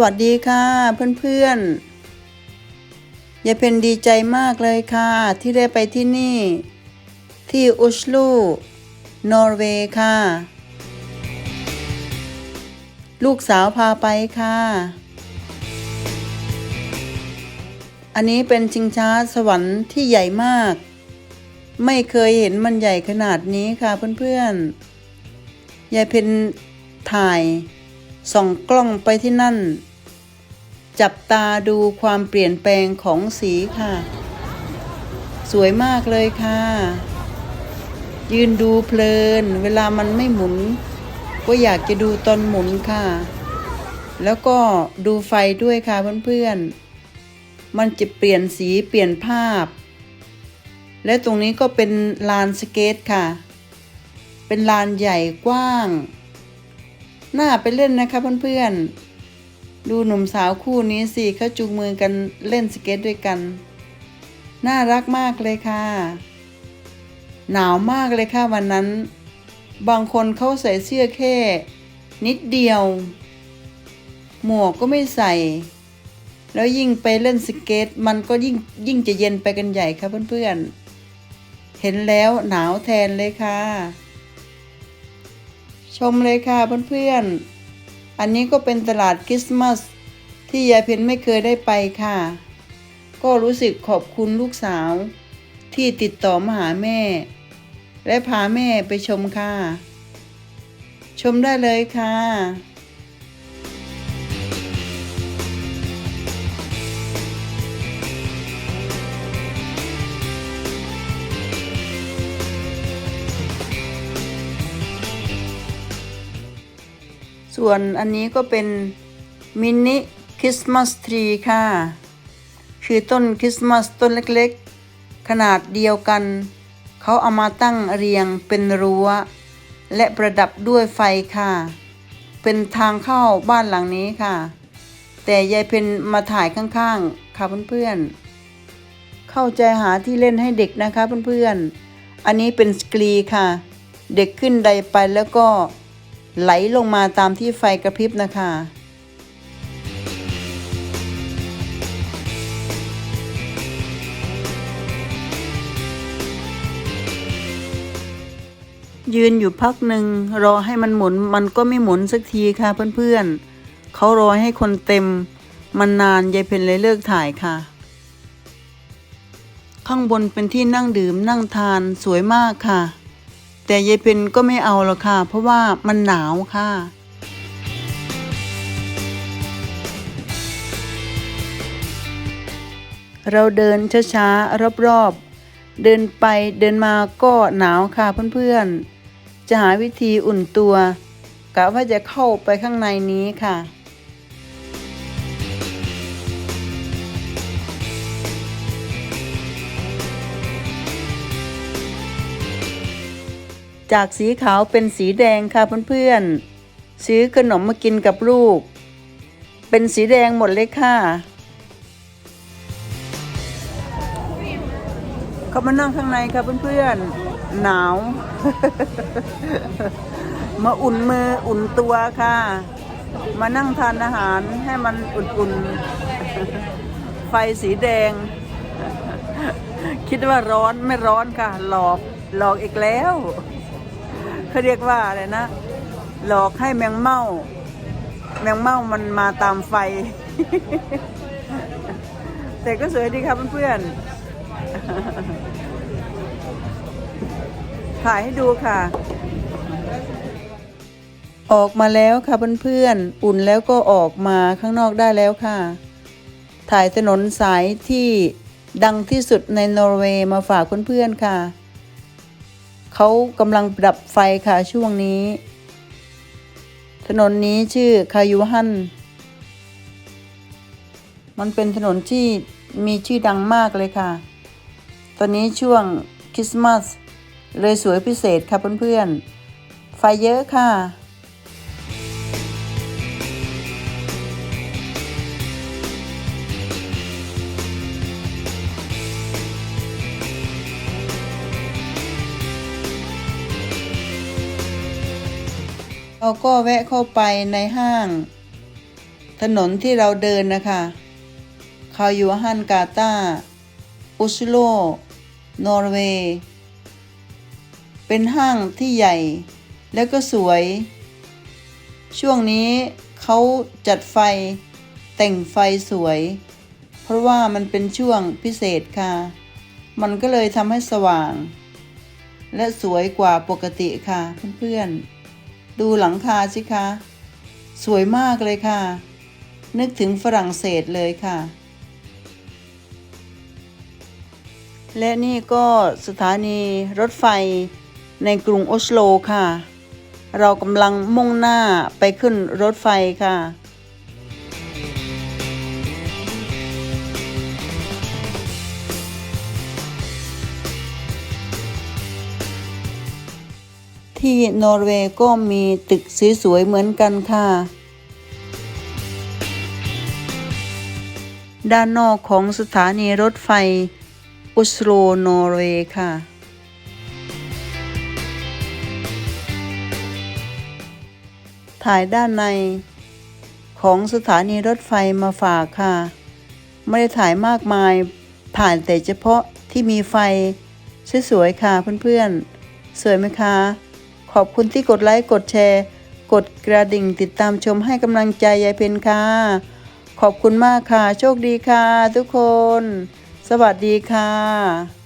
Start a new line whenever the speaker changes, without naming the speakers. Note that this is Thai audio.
วัสดีค่ะเพื่อนๆยายเพนดีใจมากเลยค่ะ ที่ได้ไปที่นี่ ที่อุชลูนอร์เวย์ค่ะ ลูกสาวพาไปค่ะ อันนี้เป็นชิงช้าสวรรค์ที่ใหญ่มาก ไม่เคยเห็นมันใหญ่ขนาดนี้ค่ะเพื่อนๆยายเพนถ่ายส่องกล้องไปที่นั่น จับตาดูความเปลี่ยนแปลงของสีค่ะ สวยมากเลยค่ะ ยืนดูเพลิน เวลามันไม่หมุน ก็อยากจะดูตอนหมุนค่ะ แล้วก็ดูไฟด้วยค่ะเพื่อนๆ มันจะเปลี่ยนสีเปลี่ยนภาพ และตรงนี้ก็เป็นลานสเกตค่ะ เป็นลานใหญ่กว้าง น่าไปเล่นนะคะเพื่อนๆ ดูหนุ่มสาวคู่นี้สิเขาจูงมือกันเล่นสเก็ตด้วยกัน น่ารักมากเลยค่ะ หนาวมากเลยค่ะวันนั้น บางคนเขาใส่เสื้อแค่ นิดเดียว หมวกก็ไม่ใส่ แล้วยิ่งไปเล่นสเก็ตมันก็ยิ่งยิ่งจะเย็นไปกันใหญ่ค่ะเพื่อนๆ เห็นแล้วหนาวแทนเลยค่ะ ชมเลยค่ะเพื่อนๆ อันนี้ก็เป็นตลาดคริสต์มาสที่ยายเพนไม่เคยได้ไปค่ะ ก็รู้สึกขอบคุณลูกสาว ที่ติดต่อมาหาแม่ และพาแม่ไปชมค่ะ ชมได้เลยค่ะ ส่วนอันนี้ก็เป็นมินิคริสต์มาสทรีค่ะ คือต้นคริสต์มาสต้นเล็กๆ ขนาดเดียวกัน เขาเอามาตั้งเรียงเป็นรั้ว และประดับด้วยไฟค่ะ เป็นทางเข้าบ้านหลังนี้ค่ะ แต่ยายเพนมาถ่ายข้างๆ ค่ะเพื่อนๆ เข้าใจหาที่เล่นให้เด็กนะคะเพื่อนๆ อันนี้เป็นสกรีค่ะ เด็กขึ้นไดไปแล้วก็ ไหลลงมาตามที่ไฟกระพริบนะคะ ยืนอยู่พักหนึ่งรอให้มันหมุนมันก็ไม่หมุนสักทีค่ะเพื่อนๆเขารอให้คนเต็ม มันนานยายเพนเลยเลิกถ่ายค่ะ ข้างบนเป็นที่นั่งดื่มนั่งทานสวยมากค่ะ แต่ยายเพนก็ไม่เอาหรอกค่ะ เพราะว่ามันหนาวค่ะ เราเดินช้าๆรอบๆ เดินไปเดินมาก็หนาวค่ะเพื่อนๆ จะหาวิธีอุ่นตัวกะว่าจะเข้าไปข้างในนี้ค่ะ จากสีขาวเป็นสีแดงค่ะเพื่อนๆ ซื้อขนมมากินกับลูก เป็นสีแดงหมดเลยค่ะ เขามานั่งข้างในค่ะเพื่อนๆ หนาว มาอุ่นมืออุ่นตัวค่ะ มานั่งทานอาหารให้มันอุ่นๆ ไฟสีแดง คิดว่าร้อนไม่ร้อนค่ะ หลอกหลอกอีกแล้ว เขาเรียกว่าอะไรนะ หลอกให้แมงเม่า แมงเม่ามันมาตามไฟ แต่ก็สวยดีครับเพื่อนๆ ถ่ายให้ดูค่ะ ออกมาแล้วค่ะเพื่อนๆ อุ่นแล้วก็ออกมาข้างนอกได้แล้วค่ะ ถ่ายถนนสายที่ดังที่สุดในนอร์เวย์มาฝากเพื่อนๆค่ะ เขากำลังดับไฟค่ะช่วงนี้ ถนนนี้ชื่อคายูฮัน มันเป็นถนนที่มีชื่อดังมากเลยค่ะ ตอนนี้ช่วงคริสต์มาสเลยสวยพิเศษค่ะเพื่อนๆ ไฟเยอะค่ะ เราก็แวะเข้าไปในห้าง ถนนที่เราเดินนะคะคายูฮันกาตาอุสโล นอร์เวย์ เป็นห้างที่ใหญ่แล้วก็สวย ช่วงนี้เขาจัดไฟแต่งไฟสวย เพราะว่ามันเป็นช่วงพิเศษค่ะ มันก็เลยทำให้สว่าง และสวยกว่าปกติค่ะเพื่อนๆ ดูหลังคาสิคะ สวยมากเลยค่ะ นึกถึงฝรั่งเศสเลยค่ะ และนี่ก็สถานีรถไฟในกรุงออสโลค่ะ เรากำลังมุ่งหน้าไปขึ้นรถไฟค่ะ ที่นอร์เวย์ก็มีตึกสวยๆเหมือนกันค่ะ ด้านนอกของสถานีรถไฟอุสโลนอร์เวย์ค่ะ ถ่ายด้านในของสถานีรถไฟมาฝากค่ะ ไม่ได้ถ่ายมากมาย ถ่ายแต่เฉพาะที่มีไฟสวยๆค่ะเพื่อนๆ สวยไหมคะ ขอบคุณที่กดไลค์กดแชร์ กดกระดิ่งติดตามชมให้กำลังใจยายเพนค่ะ ขอบคุณมากค่ะ โชคดีค่ะ ทุกคน สวัสดีค่ะ